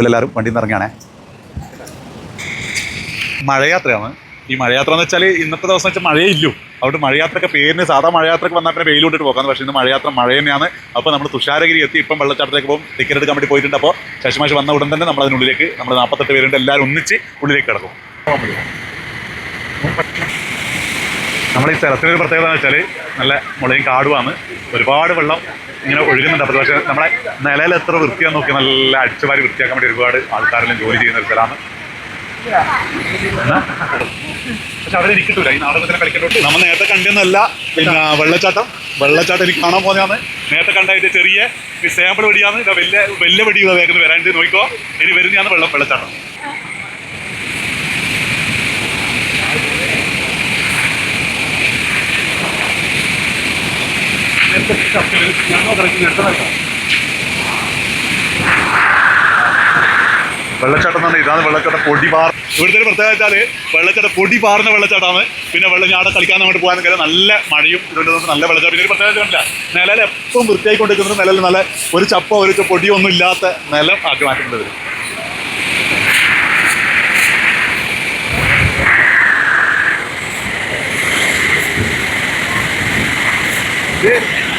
അപ്പോൾ എല്ലാവരും വണ്ടിയിൽ നിന്ന് മഴയാത്രയാണ്. ഈ മഴയാത്ര എന്ന് വെച്ചാൽ ഇന്നത്തെ ദിവസം വെച്ചാൽ മഴയേ ഇല്ലു. അതുകൊണ്ട് മഴയാത്രയൊക്കെ പേരിന് സാധാ മഴയാത്രക്ക് വന്നാൽ പിന്നെ വെയിലോട്ടിട്ട് പോകാം. പക്ഷേ ഇന്ന് മഴയാത്ര മഴ തന്നെയാണ്. അപ്പോൾ നമ്മൾ തുഷാരഗിരി എത്തി. ഇപ്പം വെള്ളച്ചാട്ടത്തിലേക്ക് പോകും. ടിക്കറ്റ് എടുക്കാൻ വേണ്ടി പോയിട്ടുണ്ട്. അപ്പോൾ ശശിമാഷ് വന്ന ഉടൻ തന്നെ നമ്മൾ അതിനുള്ളിലേക്ക് നമ്മൾ നാൽപ്പത്തെട്ട് പേരുണ്ട്. എല്ലാവരും ഒന്നിച്ച് ഉള്ളിലേക്ക് കിടക്കും. നമ്മൾ ഈ സ്ഥലത്തിനൊരു പ്രത്യേകത എന്ന് വെച്ചാൽ നല്ല മുളയും കാടുമാണ് ഒരുപാട് വെള്ളം ഇങ്ങനെ ഒഴുകുന്നുണ്ട്. അപ്പോൾ പക്ഷേ നമ്മുടെ നിലയിൽ എത്ര വൃത്തിയാന്ന് നോക്കി നല്ല അടിച്ചുമാരി വൃത്തിയാക്കാൻ വേണ്ടി ഒരുപാട് ആൾക്കാരെല്ലാം ജോലി ചെയ്യുന്ന ഒരു സ്ഥലമാണ്? പക്ഷെ അവിടെ എനിക്ക് കിട്ടൂല. ഈ നാടകത്തിനെ കളിക്കട്ടോട്ട് നമ്മൾ നേരത്തെ കണ്ടെന്നല്ല പിന്നെ വെള്ളച്ചാട്ടം. വെള്ളച്ചാട്ടം എനിക്ക് കാണാൻ പോകുന്നതാണ് നേരത്തെ കണ്ടായിട്ട് ചെറിയ ഈ സാമ്പിൾ വെടിയാണ്. വലിയ വലിയ വെടി വേഗം വരാണ്ട് നോക്കിക്കോ. ഇനി വരുന്നതാണ് വെള്ളം വെള്ളച്ചാട്ടം. വെള്ളച്ചാട്ടം എന്ന് പറഞ്ഞാൽ ഇതാണ് പൊടി പാർ ഇവിടുത്തെ പ്രത്യേകത വെച്ചാൽ വെള്ളച്ചാട്ടം പൊടി പാറുന്ന വെള്ളച്ചാട്ടമാണ്. പിന്നെ വെള്ളം ഞാടെ കളിക്കാൻ അങ്ങോട്ട് പോകാൻ കാര്യം നല്ല മഴയും ഇതുകൊണ്ട് നല്ല വെള്ളച്ചാട്ടം. പിന്നെ ഒരു പ്രത്യേകത കണ്ടില്ല നിലയിൽ വൃത്തിയായി വൃത്തിയായിക്കൊണ്ടിരിക്കുന്നത് നിലയിൽ നല്ല ഒരു ചപ്പോ ഒരു പൊടിയോ ഒന്നും ഇല്ലാത്ത നിലം ആക്കി മാറ്റേണ്ടത് ഇത്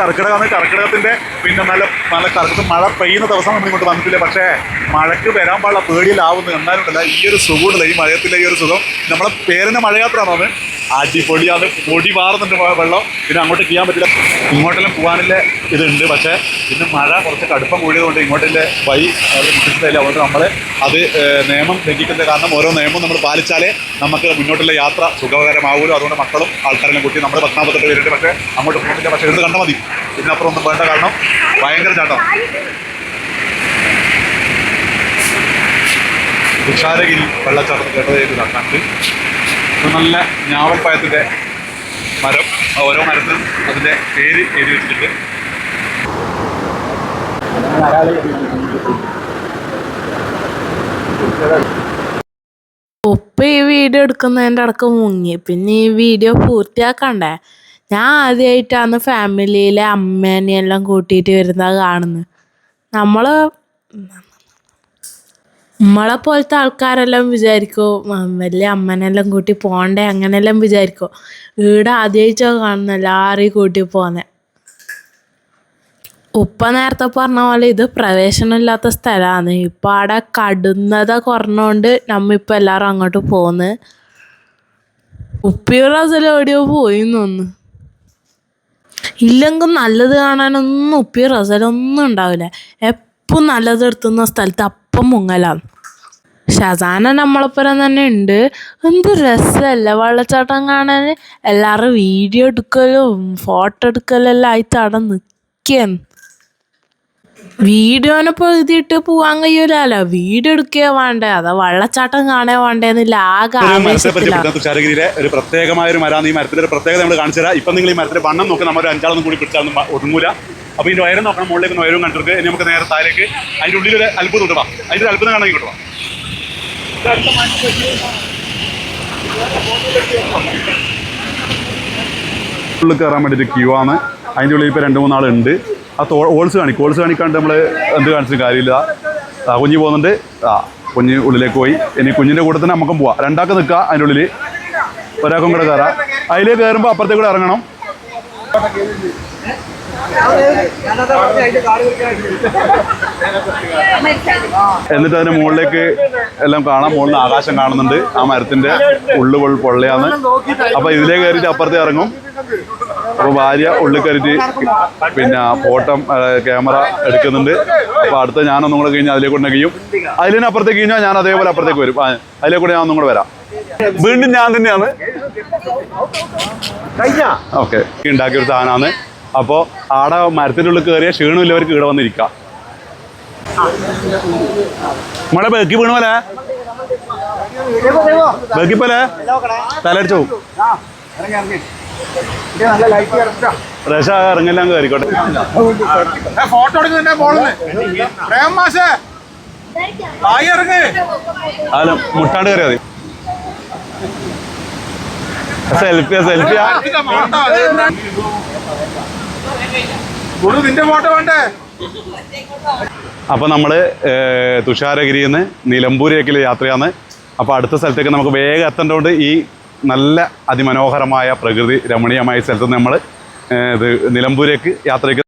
കർക്കിടകമാണ് കർക്കിടകത്തിന്റെ പിന്നെ നല്ല നല്ല കർക്കിടക മഴ പെയ്യുന്ന ദിവസം നമ്മൾ ഇങ്ങോട്ട് വന്നിട്ടില്ല. പക്ഷേ മഴയ്ക്ക് വരാൻ പാടുള്ള പേടിയിലാവുന്നു. എന്നാലും ഈ ഒരു സുഖമുണ്ടല്ലോ ഈ മഴയത്തിലെ ഈ ഒരു സുഖം. നമ്മളെ പേരിന് മഴയാത്രയാണ് അടിപൊളിയാണ്. പൊടി മാറുന്നുണ്ട് വെള്ളം. പിന്നെ അങ്ങോട്ട് ചെയ്യാൻ പറ്റില്ല. ഇങ്ങോട്ടെല്ലാം പോകാനുള്ള ഇതുണ്ട്. പക്ഷേ പിന്നെ മഴ കുറച്ച് കടുപ്പം കൂടിയതുകൊണ്ട് ഇങ്ങോട്ടിന്റെ വൈ അത് മുട്ടിച്ചിട്ടില്ല അതുകൊണ്ട് നമ്മൾ അത് നിയമം ലംഘിക്കുന്നത് കാരണം ഓരോ നിയമവും നമ്മൾ പാലിച്ചാലേ നമുക്ക് മുന്നോട്ടുള്ള യാത്ര സുഖകരമാവുമല്ലോ. അതുകൊണ്ട് മക്കളും ആൾക്കാരെല്ലാം കൂട്ടി നമ്മുടെ പത്തനാപത്തെട്ട് പേരുണ്ട് പക്ഷേ അങ്ങോട്ട് പോകുന്നില്ല. പക്ഷേ എടുത്ത് കണ്ടാൽ മതി. ഇതിനപ്പുറം ഒന്നും വേണ്ട കാരണം ഭയങ്കര ചാട്ടം. തുഷാരഗിരി വെള്ളച്ചാട്ടം കേട്ടത് കണ്ടിട്ട് നല്ല ഞാവൽപ്പഴത്തിന്റെ മരം ഓരോ മരത്തിനും അതിന്റെ പേര് എഴുതി വെച്ചിട്ടുണ്ട്. ഉപ്പ ഈ വീഡിയോ എടുക്കുന്നതിന്റെ അടക്കം മുങ്ങി. പിന്നെ ഈ വീഡിയോ പൂർത്തിയാക്കണ്ടേ? ഞാൻ ആദ്യമായിട്ടാണ് ഫാമിലിയിലെ അമ്മേനെയെല്ലാം കൂട്ടിയിട്ട് വരുന്നത് കാണുന്നത്. നമ്മൾ നമ്മളെ പോലത്തെ ആൾക്കാരെല്ലാം വിചാരിക്കും "ഉം, വലിയ അമ്മനെല്ലാം കൂട്ടി പോണ്ടേ അങ്ങനെല്ലാം വിചാരിക്കും. വീട് ആദ്യമായിട്ടോ കാണുന്ന എല്ലാവരെയും കൂട്ടി പോന്നെ. ഉപ്പ നേരത്തെ പറഞ്ഞ പോലെ ഇത് പ്രവേശനമില്ലാത്ത സ്ഥലമാണ് ഇപ്പം അവിടെ കടുന്നത നമ്മ ഇപ്പം എല്ലാവരും അങ്ങോട്ട് പോന്ന്. ഉപ്പിയും റസലും എവിടെയോ പോയി നിന്ന് ഇല്ലെങ്കിൽ നല്ലത് കാണാനൊന്നും ഉപ്പിയും റസലൊന്നും ഉണ്ടാവില്ല. എപ്പം നല്ലത് എടുത്തുന്ന സ്ഥലത്ത് അപ്പം മുങ്ങലാണ് ഷസാന നമ്മളൊപ്പരം തന്നെ ഉണ്ട്. എന്ത് രസമല്ല വെള്ളച്ചാട്ടം കാണാൻ എല്ലാവരും വീഡിയോ എടുക്കലും ഫോട്ടോ എടുക്കലും എല്ലാം ആയിട്ട് അവിടെ നിൽക്കുകയാണ് വീഡിയോനെ പകുതിയിട്ട് പോവാൻ കഴിയൂലല്ലോ വീഡിയോ എടുക്കുക വേണ്ടേ? അതാ വെള്ളച്ചാട്ടം കാണാൻ വേണ്ടേന്നില്ല. ആകെ ഒരു തുഷാരഗിരിയിലെ പ്രത്യേകമായ ഒരു മരമാണ് ഈ മരത്തിന്റെ ഒരു പ്രത്യേകത. നമ്മൾ കാണിച്ചു തരാം. ഇപ്പം നിങ്ങൾ ഈ മരത്തിന്റെ വണ്ണം നോക്കി നമ്മൾ ഒരു അഞ്ചാളൊന്നും കൂടി പിടിച്ചാൽ ഒതുങ്ങൂല. അപ്പോൾ ഇതിന്റെ വയറും നോക്കണം മുകളിലേക്ക് വയറും കണ്ടിട്ട് ഇനി നമുക്ക് നേരെ താഴേക്ക് അതിന്റെ ഉള്ളിൽ ഒരു അത്ഭുതം കിട്ടുവാ അതിന്റെ അത്ഭുതം കാണാൻ കിട്ടുവാ ഉള്ളിൽ കയറാൻ വേണ്ടിയിട്ട് ക്യൂ ആണ്. അതിന്റെ ഉള്ളിൽ ഇപ്പോൾ രണ്ട് മൂന്നാളുണ്ട് ആ തോ ഓൾസ് കാണിക്കും ഓൾസ് കാണിക്കാണ്ട് നമ്മൾ എന്ത് കാണിച്ചിട്ട് കാര്യമില്ല. ആ കുഞ്ഞ് പോകുന്നുണ്ട്. ആ കുഞ്ഞ് ഉള്ളിലേക്ക് പോയി. ഇനി കുഞ്ഞിന്റെ കൂടെ തന്നെ നമുക്കും പോവാം. രണ്ടാൾക്ക് നിൽക്കുക അതിന്റെ ഉള്ളിൽ ഒരാൾക്കും കൂടെ കയറാം. അതിലേക്ക് കയറുമ്പോൾ അപ്പുറത്തേക്ക് കൂടെ ഇറങ്ങണം. എന്നിട്ട് അതിന് മുകളിലേക്ക് എല്ലാം കാണാം. മുകളിൽ ആകാശം കാണുന്നുണ്ട്. ആ മരത്തിന്റെ ഉള്ളു പൊള്ളയാണ് അപ്പൊ ഇതിലേ കയറിയിട്ട് അപ്പുറത്തെ ഇറങ്ങും. അപ്പൊ ഭാര്യ ഉള്ളിൽ കയറിയിട്ട് പിന്നെ ഫോട്ടോ ക്യാമറ എടുക്കുന്നുണ്ട്. അപ്പൊ അടുത്ത ഞാനൊന്നും കൂടെ കഴിഞ്ഞാൽ അതിലേക്ക് കഴിയും. അതിലിന് അപ്പുറത്തേക്ക് കഴിഞ്ഞാൽ ഞാൻ അതേപോലെ അപ്പുറത്തേക്ക് വരും. ആ, കൂടെ ഞാൻ ഒന്നും കൂടെ വരാം. വീണ്ടും ഞാൻ തന്നെയാണ്. ഓക്കെ. ഉണ്ടാക്കിയ ഒരു സാധനമാണ്. അപ്പോൾ ആടെ മരത്തിനുള്ളിൽ കയറിയ ക്ഷീണമില്ലവർക്ക് ഇവിടെ വന്നിരിക്കാം. നമ്മളെ ബേക്കി വീണു പോലെ? ബേക്കി പോലെ? തലടിച്ചു പോകും റഷ ഇറങ്ങെല്ലാം കയറിക്കോട്ടെ. ഫോട്ടോ അല്ല മുട്ടാണ്ട് കയറിയാ മതി. സെൽഫിയാ സെൽഫിയാ. ഗുരു നിന്റെ ഫോട്ടോ വേണ്ടേ? തുഷാരഗിരിയിൽ നിന്ന് നിലമ്പൂരിലേക്കുള്ള യാത്രയാണ്. അപ്പോൾ അടുത്ത സ്ഥലത്തേക്ക് നമുക്ക് വേഗം എത്തേണ്ടതുകൊണ്ട് ഈ നല്ല അതിമനോഹരമായ പ്രകൃതി രമണീയമായ സ്ഥലത്ത് നമ്മൾ ഇത് നിലമ്പൂരേക്ക് യാത്രയ്ക്ക്